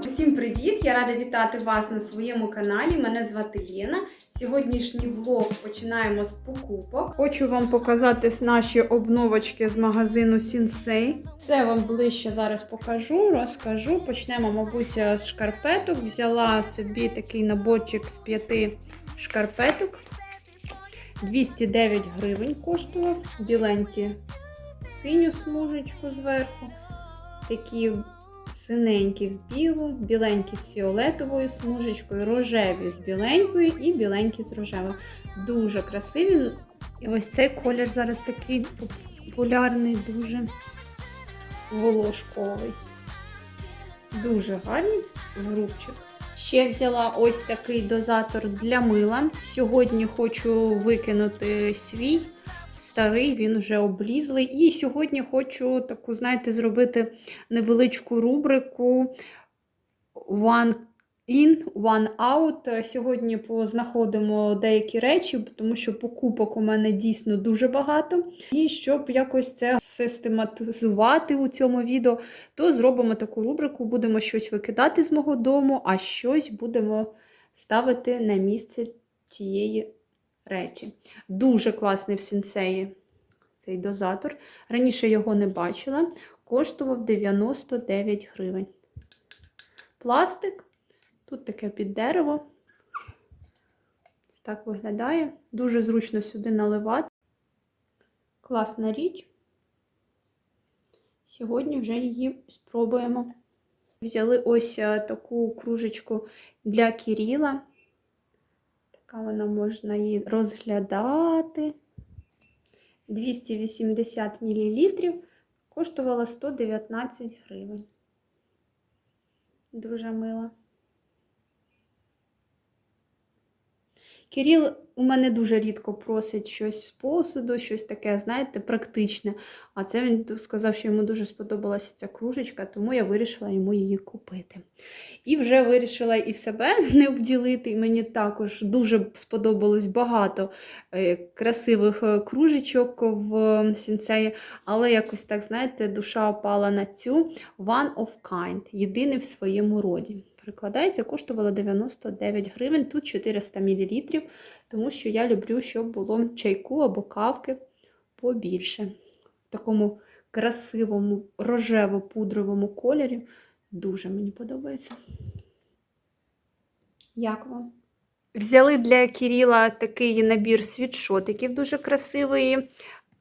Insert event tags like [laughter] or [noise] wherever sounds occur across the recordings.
Всім привіт! Я рада вітати вас на своєму каналі. Мене звати Лена. Сьогоднішній влог починаємо з покупок. Хочу вам показати наші обновочки з магазину Сінсей. Це вам ближче зараз покажу, розкажу. Почнемо, мабуть, з шкарпеток. Взяла собі такий наборчик з п'яти шкарпеток. 209 гривень коштував. Біленькі синю смужечку зверху. Такі синенькі з білу, біленькі з фіолетовою смужечкою, рожеві з біленькою і біленькі з рожевою. Дуже красиві. І ось цей колір зараз такий популярний, дуже волошковий. Дуже гарний грубчик. Ще взяла ось такий дозатор для мила. Сьогодні хочу викинути свій старий, він вже облізлий. І сьогодні хочу таку, знаєте, зробити невеличку рубрику One in, one out. Сьогодні познаходимо деякі речі, тому що покупок у мене дійсно дуже багато. І щоб якось це систематизувати у цьому відео, то зробимо таку рубрику, будемо щось викидати з мого дому, а щось будемо ставити на місце тієї речі. Дуже класний в сенсеї цей дозатор. Раніше його не бачила. Коштував 99 гривень. Пластик. Тут таке під дерево. Так виглядає. Дуже зручно сюди наливати. Класна річ. Сьогодні вже її спробуємо. Взяли ось е, таку кружечку для Кіріла. Така вона можна її розглядати. 280 мл. Коштувала 119 гривень. Дуже мила. Кирил у мене дуже рідко просить щось з посуду, щось таке, знаєте, практичне. А це він сказав, що йому дуже сподобалася ця кружечка, тому я вирішила йому її купити. І вже вирішила і себе [laughs] не обділити. І мені також дуже сподобалось багато е, красивих е, кружечок в сінцеї, але якось так, знаєте, душа опала на цю One of Kind, єдиний в своєму роді. Перекладається, коштувала 99 гривень, тут 400 мл, тому що я люблю, щоб було чайку або кавки побільше. В такому красивому рожево-пудровому кольорі. Дуже мені подобається. Як вам? Взяли для Кіріла такий набір світшотиків дуже красивий.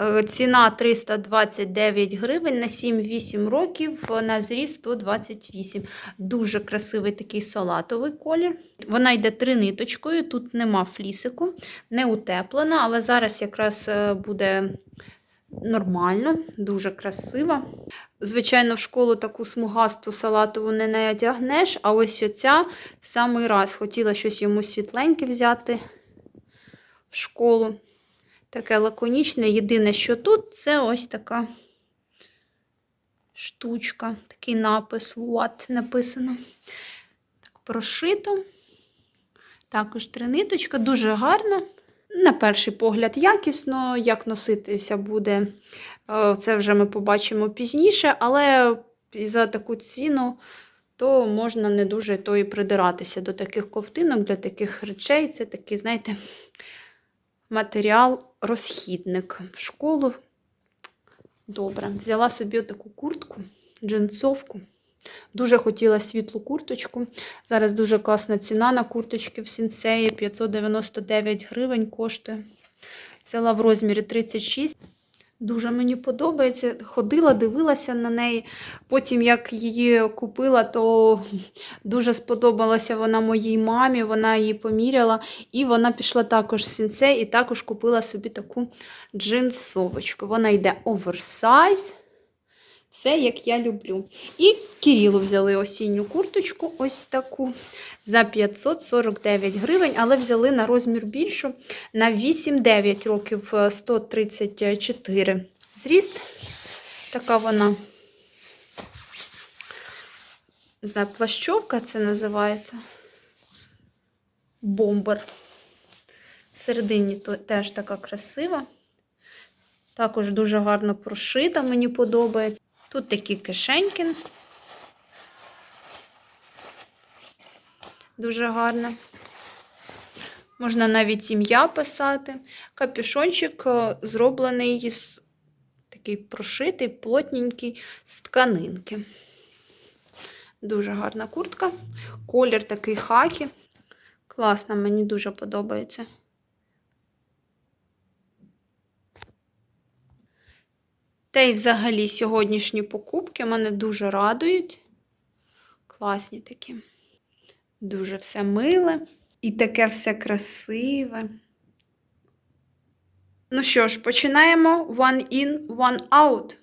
Е, Ціна 329 гривень на 7-8 років, на зріст 128. Дуже красивий такий салатовий колір. Вона йде триниточкою, тут нема флісику, не утеплена, але зараз якраз е, буде нормально, дуже красива. Звичайно, в школу таку смугасту салатову не надягнеш, а ось оця в самий раз хотіла щось йому світленьке взяти в школу. Таке лаконічне. Єдине, що тут, це ось така штучка, такий напис what написано. Так, Прошито. Також триниточка, дуже гарно. На перший погляд, якісно, як носитися буде, е, це вже ми побачимо пізніше, але за таку ціну то можна не дуже то і придиратися до таких ковтинок, для таких речей. Це такий, знаєте, матеріал розхідник в школу. Добре, взяла собі таку куртку, джинсовку. Дуже хотіла світлу курточку. Зараз дуже класна ціна на курточки в сінсеї. 599 гривень коштує. Взяла в розмірі 36. Дуже мені подобається. Ходила, дивилася на неї. Потім, як її купила, то [laughs] дуже сподобалася вона моїй мамі. Вона її поміряла. І вона пішла також в сінце і також купила собі таку джинсовочку. Вона йде оверсайз. Все, як я люблю. І Кирилу взяли осінню курточку, ось таку, за 549 гривень, але взяли на розмір більшу, на 8-9 років 134 зріст. Така вона, не знаю, плащовка це називається. Бомбер. Всередині теж така красива. Також дуже гарно прошита, мені подобається. Тут такі кишеньки. Дуже гарно. Можна навіть ім'я писати. Капюшончик е, зроблений з такий прошитий, плотненький з тканинки. Дуже гарна куртка. Колір такий хакі. Класна, мені дуже подобається. Та й взагалі сьогоднішні покупки мене дуже радують. Класні такі. Дуже все миле. І таке все красиве. Ну що ж, починаємо. One in, one out.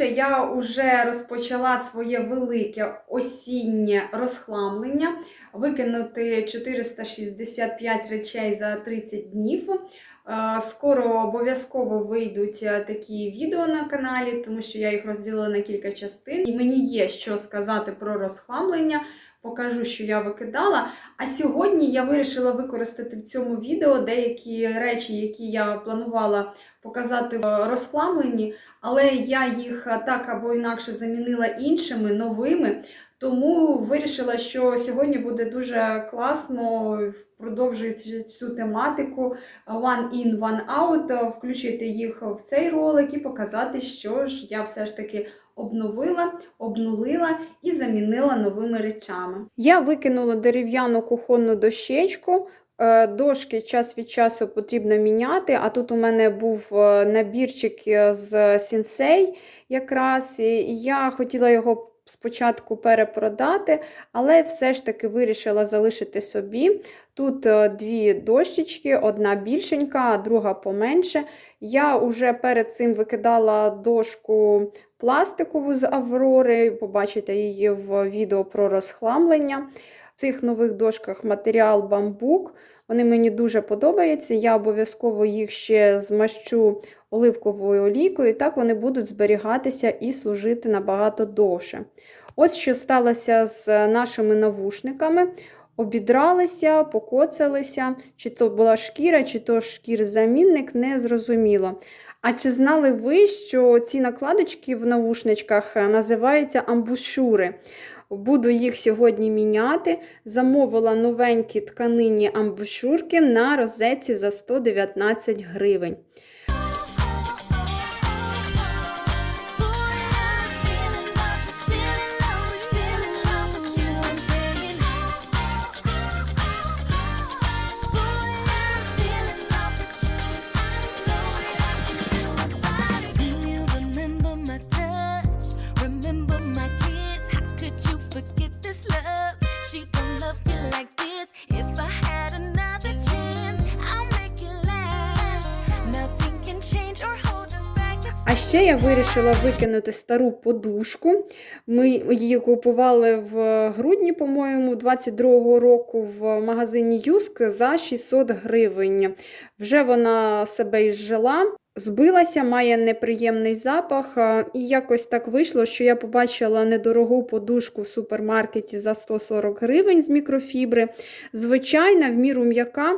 Трошки я вже розпочала своє велике осіннє розхламлення, викинути 465 речей за 30 днів. Е, Скоро обов'язково вийдуть е, такі відео на каналі, тому що я їх розділила на кілька частин. І мені є що сказати про розхламлення. Покажу, що я викидала. А сьогодні я вирішила використати в цьому відео деякі речі, які я планувала показати в розхламленні, але я їх так або інакше замінила іншими новими. Тому вирішила, що сьогодні буде дуже класно, продовжуючи цю тематику One in, One out, включити їх в цей ролик і показати, що ж я все ж таки обновила, обнулила і замінила новими речами. Я викинула дерев'яну кухонну дощечку. Е, Дошки час від часу потрібно міняти, а тут у мене був е, набірчик е, з сінсей якраз, і я хотіла його спочатку перепродати, але все ж таки вирішила залишити собі. Тут е, дві дощечки, одна більшенька, друга поменше. Я вже перед цим викидала дошку пластикову з Аврори, побачите її в відео про розхламлення. В цих нових дошках матеріал бамбук. Вони мені дуже подобаються. Я обов'язково їх ще змащу оливковою олійкою, і так вони будуть зберігатися і служити набагато довше. Ось що сталося з нашими навушниками. Обідралися, покоцалися, чи то була шкіра, чи то шкір-замінник, не зрозуміло. А чи знали ви, що ці накладочки в навушничках е, називаються амбушури? Буду їх сьогодні міняти. Замовила новенькі тканинні амбушурки на розетці за 119 гривень. А ще я вирішила викинути стару подушку. Ми її купували в грудні, по-моєму, 22-го року в магазині Юск за 600 гривень. Вже вона себе изжила. Збилася, має неприємний запах, і якось так вийшло, що я побачила недорогу подушку в супермаркеті за 140 гривень з мікрофібри. Звичайна, в міру м'яка,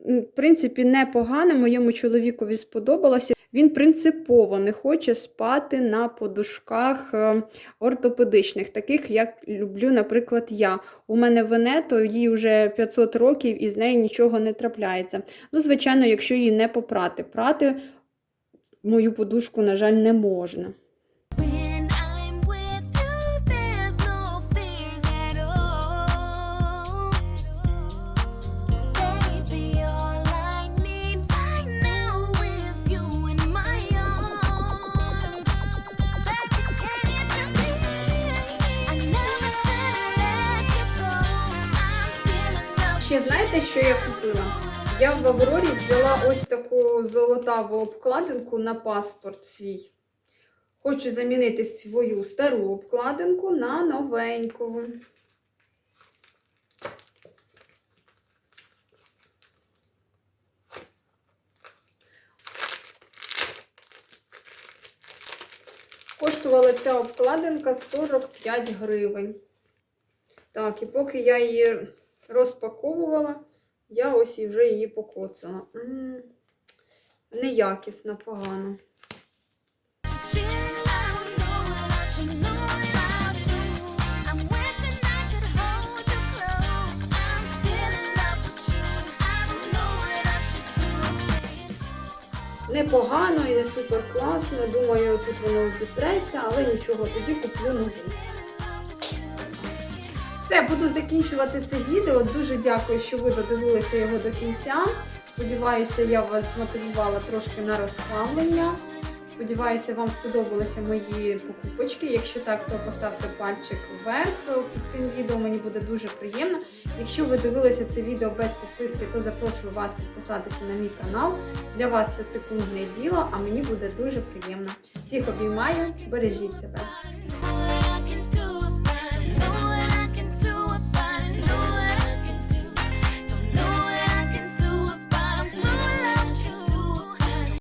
в принципі, непогана. Моєму чоловікові сподобалася. Він принципово не хоче спати на подушках е, ортопедичних, таких, як люблю, наприклад, я. У мене Венето, їй вже 500 років і з нею нічого не трапляється. Ну, звичайно, якщо її не попрати. Прати мою подушку, на жаль, не можна. Знаєте, що я купила? Я в Аврорі взяла ось таку золотаву обкладинку на паспорт свій. Хочу замінити свою стару обкладинку на новеньку. Коштувала ця обкладинка 45 гривень. Так, і поки я її розпаковувала, я ось і вже її покоцала. М, погано. I should do. Непогано і не супер класно. Думаю, тут воно відтреться, але нічого, тоді куплю нову. Все, буду закінчувати це відео. Дуже дякую, що ви додивилися його до кінця. Сподіваюся, я вас змотивувала трошки на розхламлення. Сподіваюся, вам сподобалися мої покупочки. Якщо так, то поставте пальчик вверх під цим відео. Мені буде дуже приємно. Якщо ви дивилися це відео без підписки, то запрошую вас підписатися на мій канал. Для вас це секундне діло, а мені буде дуже приємно. Всіх обіймаю, бережіть себе.